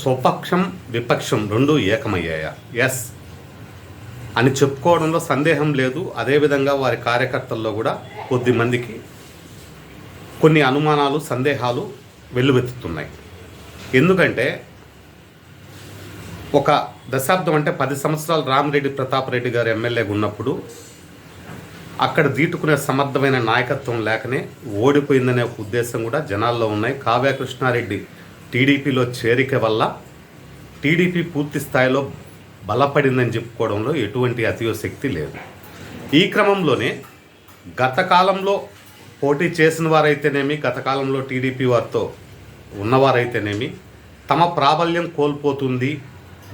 స్వపక్షం విపక్షం రెండూ ఏకమయ్యాయా? ఎస్. అని చెప్పుకోవడంలో సందేహం లేదు. అదేవిధంగా వారి కార్యకర్తల్లో కూడా కొద్ది మందికి కొన్ని అనుమానాలు సందేహాలు వెల్లువెత్తుతున్నాయి. ఎందుకంటే ఒక దశాబ్దం అంటే పది సంవత్సరాలు రామిరెడ్డి ప్రతాప్ రెడ్డి గారు ఎమ్మెల్యేగా ఉన్నప్పుడు అక్కడ దీటుకునే సమర్థమైన నాయకత్వం లేకనే ఓడిపోయిందనే ఒక ఉద్దేశం కూడా జనాల్లో ఉన్నాయి. కావ్య కృష్ణారెడ్డి టీడీపీలో చేరిక వల్ల టీడీపీ పూర్తి స్థాయిలో బలపడిందని చెప్పుకోవడంలో ఎటువంటి అతియోశక్తి లేదు. ఈ క్రమంలోనే గత కాలంలో పోటీ చేసిన వారైతేనేమి గత కాలంలో టీడీపీ వారితో ఉన్నవారైతేనేమి తమ ప్రాబల్యం కోల్పోతుంది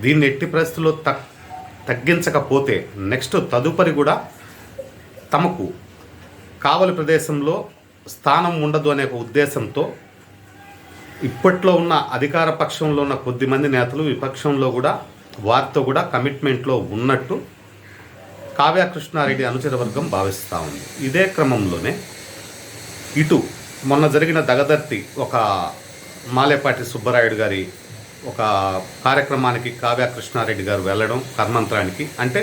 దీన్ని ఎట్టి పరిస్థితుల్లో తగ్ తగ్గించకపోతే నెక్స్ట్ తదుపరి కూడా తమకు కావలి ప్రదేశంలో స్థానం ఉండదు అనే ఒక ఉద్దేశంతో ఇప్పట్లో ఉన్న అధికార పక్షంలో ఉన్న కొద్దిమంది నేతలు విపక్షంలో కూడా వారితో కూడా కమిట్మెంట్లో ఉన్నట్టు కావ్య కృష్ణారెడ్డి అనుచర వర్గం భావిస్తూ ఉంది. ఇదే క్రమంలోనే ఇటు మొన్న జరిగిన దగదర్తి ఒక మాలేపాటి సుబ్బరాయుడు గారి ఒక కార్యక్రమానికి కావ్య కృష్ణారెడ్డి గారు వెళ్ళడం కర్మంత్రానికి అంటే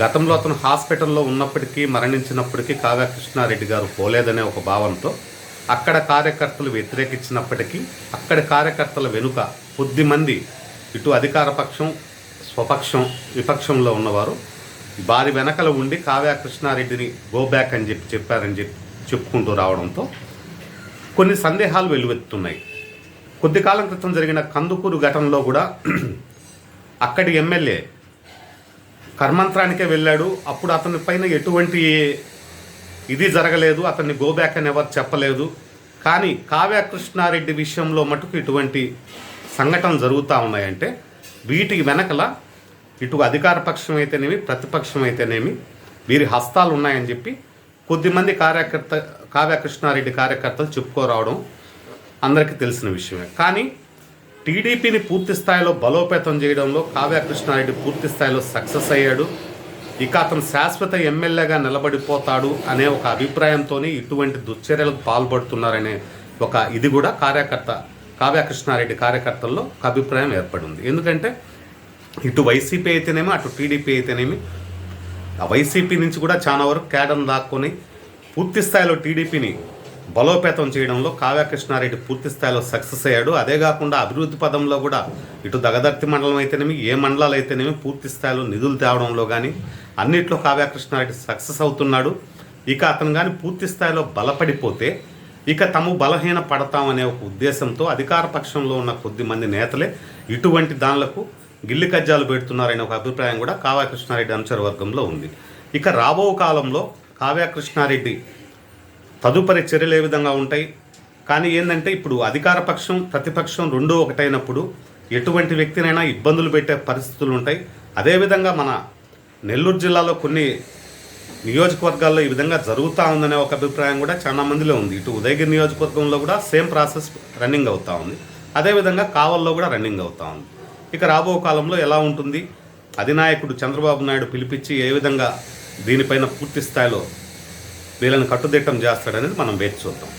గతంలో అతను హాస్పిటల్లో ఉన్నప్పటికీ మరణించినప్పటికీ కావ్య కృష్ణారెడ్డి గారు పోలేదనే ఒక భావంతో అక్కడ కార్యకర్తలు వ్యతిరేకించినప్పటికీ అక్కడ కార్యకర్తల వెనుక కొద్దిమంది ఇటు అధికార పక్షం స్వపక్షం విపక్షంలో ఉన్నవారు వారి వెనకల ఉండి కావ్య కృష్ణారెడ్డిని గో బ్యాక్ అని చెప్పి చెప్పారని చెప్పి చెప్పుకుంటూ రావడంతో కొన్ని సందేహాలు వెలువెత్తున్నాయి కొద్ది కాలం క్రితం జరిగిన కందుకూరు ఘటనలో కూడా అక్కడి ఎమ్మెల్యే కర్మంత్రానికే వెళ్ళాడు. అప్పుడు అతని పైన ఎటువంటి ఇది జరగలేదు. అతన్ని గో బ్యాక్ అని ఎవరు చెప్పలేదు. కానీ కావ్య కృష్ణారెడ్డి విషయంలో మటుకు ఇటువంటి సంఘటనలు జరుగుతూ ఉన్నాయంటే వీటికి వెనకల ఇటు అధికార పక్షం అయితేనేమి ప్రతిపక్షం అయితేనేమి వీరి హస్తాలు ఉన్నాయని చెప్పి కొద్దిమంది కార్యకర్త కావ్య కృష్ణారెడ్డి కార్యకర్తలు చెప్పుకోరావడం అందరికీ తెలిసిన విషయమే. కానీ టీడీపీని పూర్తి స్థాయిలో బలోపేతం చేయడంలో కావ్య కృష్ణారెడ్డి పూర్తి స్థాయిలో సక్సెస్ అయ్యాడు. ఇక అతను శాశ్వత ఎమ్మెల్యేగా నిలబడిపోతాడు అనే ఒక అభిప్రాయంతోనే ఇటువంటి దుశ్చర్యలకు పాల్పడుతున్నారనే ఒక ఇది కూడా కార్యకర్త కావ్యకృష్ణారెడ్డి కార్యకర్తల్లో ఒక అభిప్రాయం ఏర్పడింది. ఎందుకంటే ఇటు వైసీపీ అయితేనేమి అటు టీడీపీ అయితేనేమి ఆ వైసీపీ నుంచి కూడా చాలా వరకు కేడర్ దాక్కొని పూర్తి స్థాయిలో టీడీపీని బలోపేతం చేయడంలో కావ్యకృష్ణారెడ్డి పూర్తి స్థాయిలో సక్సెస్ అయ్యాడు. అదే కాకుండా అభివృద్ధి పదంలో కూడా ఇటు దగదర్తి మండలం అయితేనేమి ఏ మండలాలు అయితేనేమి పూర్తి స్థాయిలో నిధులు తేవడంలో కానీ అన్నిట్లో కావ్యకృష్ణారెడ్డి సక్సెస్ అవుతున్నాడు. ఇక అతను కానీ పూర్తి స్థాయిలో బలపడిపోతే ఇక తాము బలహీన పడతామనే ఒక ఉద్దేశంతో అధికార పక్షంలో ఉన్న కొద్ది మంది నేతలే ఇటువంటి దానిలకు గిల్లి కజ్జాలు పెడుతున్నారనే ఒక అభిప్రాయం కూడా కావ్యకృష్ణారెడ్డి అనుచర వర్గంలో ఉంది. ఇక రాబో కాలంలో కావ్యకృష్ణారెడ్డి తదుపరి చర్యలు ఏ విధంగా ఉంటాయి? కానీ ఏంటంటే ఇప్పుడు అధికార పక్షం ప్రతిపక్షం రెండూ ఒకటైనప్పుడు ఎటువంటి వ్యక్తినైనా ఇబ్బందులు పెట్టే పరిస్థితులు ఉంటాయి. అదేవిధంగా మన నెల్లూరు జిల్లాలో కొన్ని నియోజకవర్గాల్లో ఈ విధంగా జరుగుతూ ఉందనే ఒక అభిప్రాయం కూడా చాలా మందిలో ఉంది. ఇటు ఉదయగిరి నియోజకవర్గంలో కూడా సేమ్ ప్రాసెస్ రన్నింగ్ అవుతూ ఉంది. అదేవిధంగా కావల్లో కూడా రన్నింగ్ అవుతూ ఉంది. ఇక రాబో కాలంలో ఎలా ఉంటుంది? అధినాయకుడు చంద్రబాబు నాయుడు పిలిపించి ఏ విధంగా దీనిపైన పూర్తి స్థాయిలో వీళ్ళని కట్టుదిట్టం చేస్తాడనేది మనం వేచి చూద్దాం.